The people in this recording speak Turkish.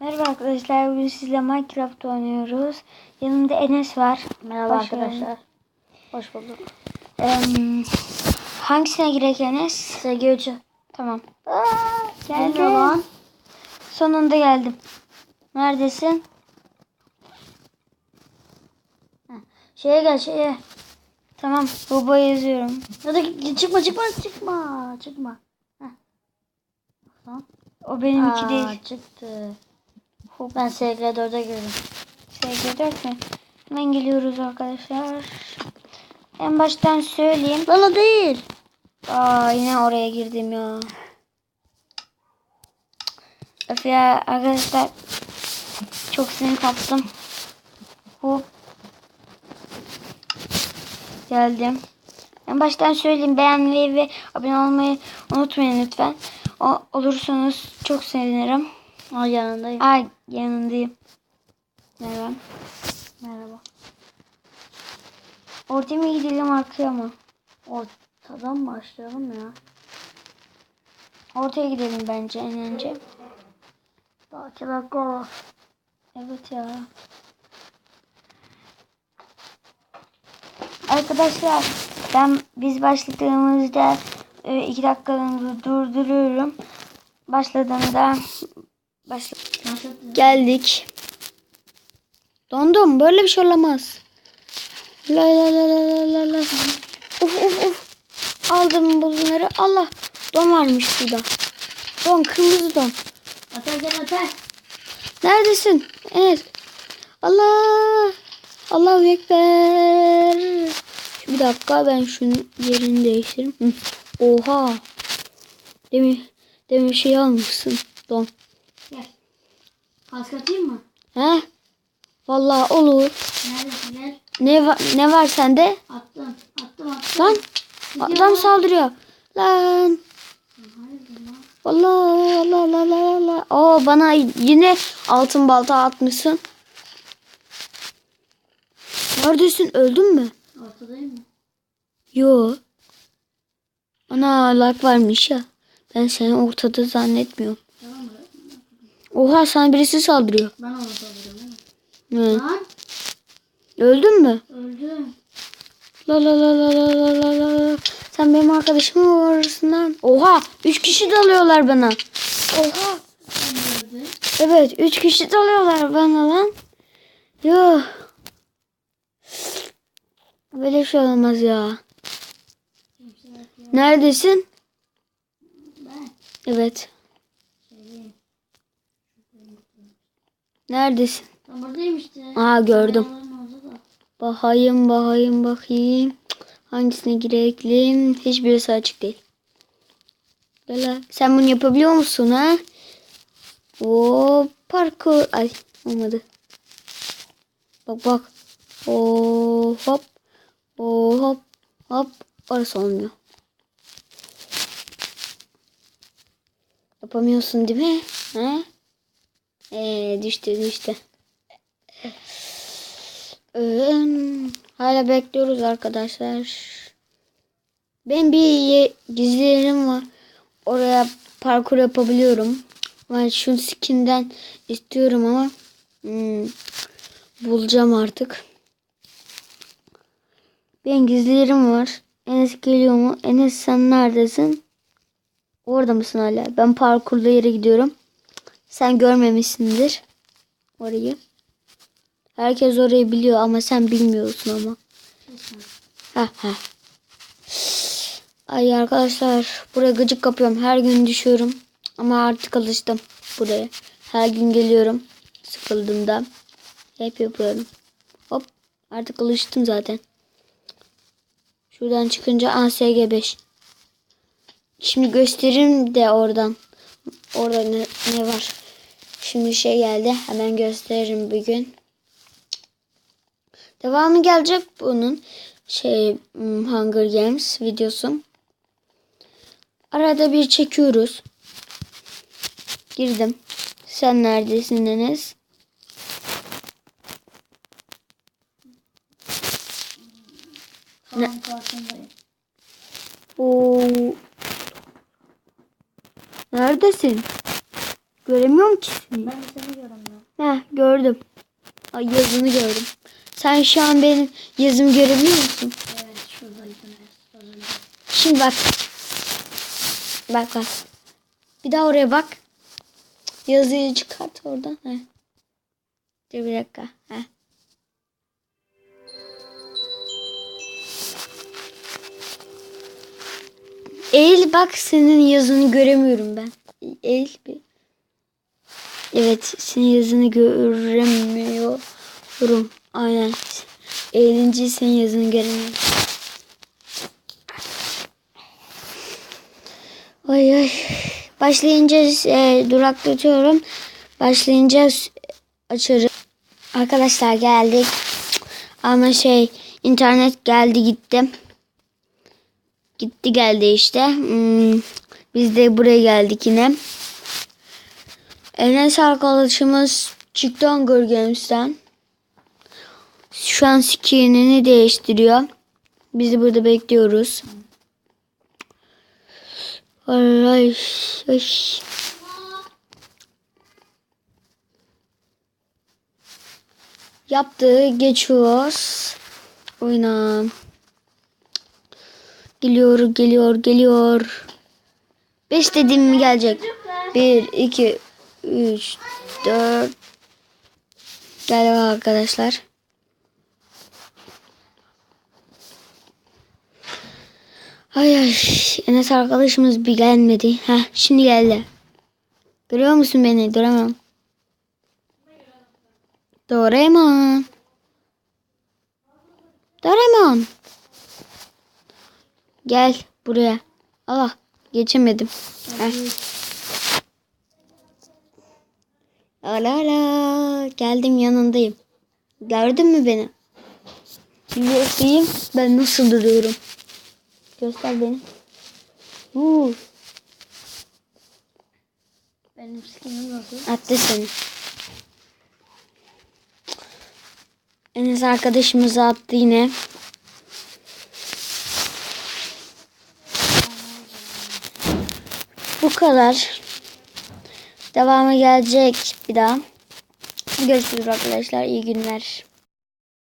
Merhaba arkadaşlar. Bugün sizle Minecraft oynuyoruz. Yanımda Enes var. Merhaba Hoş geldin. arkadaşlar. Hoş bulduk. Em, hangisine girek Enes? SG3'ü. Tamam. Geldim. lan. Sonunda geldim. Neredesin? Şeye gel şeye. Tamam. Baba yazıyorum. Ya da çıkma çıkma çıkma. Çıkma. O benimki Aa, değil. çıktı. Ben SG4'e girdim. SG4 mi? Hemen geliyoruz arkadaşlar. En baştan söyleyeyim. Lan o değil. Aa yine oraya girdim ya. Öf ya arkadaşlar. Çok sinir kaptım. Hop. Geldim. En baştan söyleyeyim beğenmeyi ve abone olmayı unutmayın lütfen. O, olursanız çok sevinirim. O yanındayım. Ay yanındayım. Merhaba. Merhaba. Ortaya mı gidelim arkaya mı? Ortadan başlayalım ya. Ortaya gidelim bence en önce. Daha iki dakika var. Evet ya. Arkadaşlar ben biz başladığımızda e, iki dakikalığını durduruyorum. Başladığında başla geldik. Dondum böyle bir şey olamaz. La la la la la la. Uf uf uf. Aldım bunları. Allah. Don varmış burada. Don kırmızı don. Ateş gel ateş. Neredesin? Evet. Allah. Allahu Ekber. Bir dakika ben şunun yerini değiştireyim. Oha. Demin, demin şey almışsın. Don. Gel. Kask atayım mı? He? Vallahi olur. Neredesin gel. Ne var, ne var sende? Attım. Attım attım. Lan. Adam saldırıyor. Lan. Hayırdır lan? Allah Allah Allah Allah Allah. Oo bana yine altın balta atmışsın. Neredesin? Öldün mü? Ortadayım mı? Yo. Ana lag varmış ya. Ben seni ortada zannetmiyorum. Oha sana birisi saldırıyor. Ben onu soruyorum değil mi? Hı. Lan. Öldün mü? Öldüm. La la la la la la la la. Sen benim arkadaşım mı arasından? Oha! Üç kişi dalıyorlar bana. Oha! Evet, üç kişi dalıyorlar bana lan. Yo. Böyle şey olmaz ya. Neredesin? Ben. Evet. Neredesin? Ben buradayım işte. Aa gördüm. Bakayım bakayım bakayım. Hangisine girelim? Hiçbirisi açık değil. Böyle. Sen bunu yapabiliyor musun ha? O parkur. Ay olmadı. Bak bak. O hop. O hop. Hop. Orası olmuyor. Yapamıyorsun değil mi? Ha? Ee, düştü düştü. Ee, hala bekliyoruz arkadaşlar. Ben bir gizli yerim var. Oraya parkur yapabiliyorum. Ben şu skinden istiyorum ama hmm, bulacağım artık. Ben gizli yerim var. Enes geliyor mu? Enes sen neredesin? Orada mısın hala? Ben parkurda yere gidiyorum. Sen görmemişsindir orayı. Herkes orayı biliyor ama sen bilmiyorsun ama. Ha ha. Ay arkadaşlar buraya gıcık kapıyorum. Her gün düşüyorum. Ama artık alıştım buraya. Her gün geliyorum. Sıkıldığımda. Hep yapıyorum. Hop. Artık alıştım zaten. Şuradan çıkınca ASG 5. Şimdi göstereyim de oradan. Orada ne, ne var. Şimdi şey geldi. Hemen gösteririm bir gün. Devamı gelecek bunun. Şey hmm, Hunger Games videosu. Arada bir çekiyoruz. Girdim. Sen neredesin Enes? Karşındayım. Oo. Neredesin? Göremiyorum ki seni. Ben seni göremiyorum. Heh gördüm. Ay yazını gördüm. Sen şu an benim yazımı görebiliyor musun? Evet şuradaydı. Az önce. Şimdi bak. Bak bak. Bir daha oraya bak. Yazıyı çıkart oradan. Heh. Dur bir dakika. Heh. Eğil bak senin yazını göremiyorum ben. Eğil bir. Evet senin yazını göremiyorum. Aynen. Eğilince senin yazını göremiyorum. Ay ay. Başlayınca e, duraklatıyorum. Başlayınca açarım. Arkadaşlar geldik. Ama şey internet geldi gitti. Gitti geldi işte. Hmm, biz de buraya geldik yine. Enes arkadaşımız çıktı Hunger Games'ten. Şu an skinini değiştiriyor. Biz de burada bekliyoruz. Ay, ay. Yaptı. Geçiyoruz. Oyna. Geliyor, geliyor, geliyor. Beş dediğim mi gelecek? Bir, iki, üç, dört. Gel arkadaşlar. Ay ay Enes arkadaşımız bir gelmedi. Heh şimdi geldi. Görüyor musun beni? Duramam. Doraemon. Doraemon. Gel buraya. Allah geçemedim. Heh. Ala ala geldim yanındayım. Gördün mü beni? Göstereyim ben nasıl duruyorum. Göster beni. Uuu. Benim skinim nasıl? Attı seni. Enes arkadaşımızı attı yine. Bu kadar. Devamı gelecek bir daha. Görüşürüz arkadaşlar. İyi günler.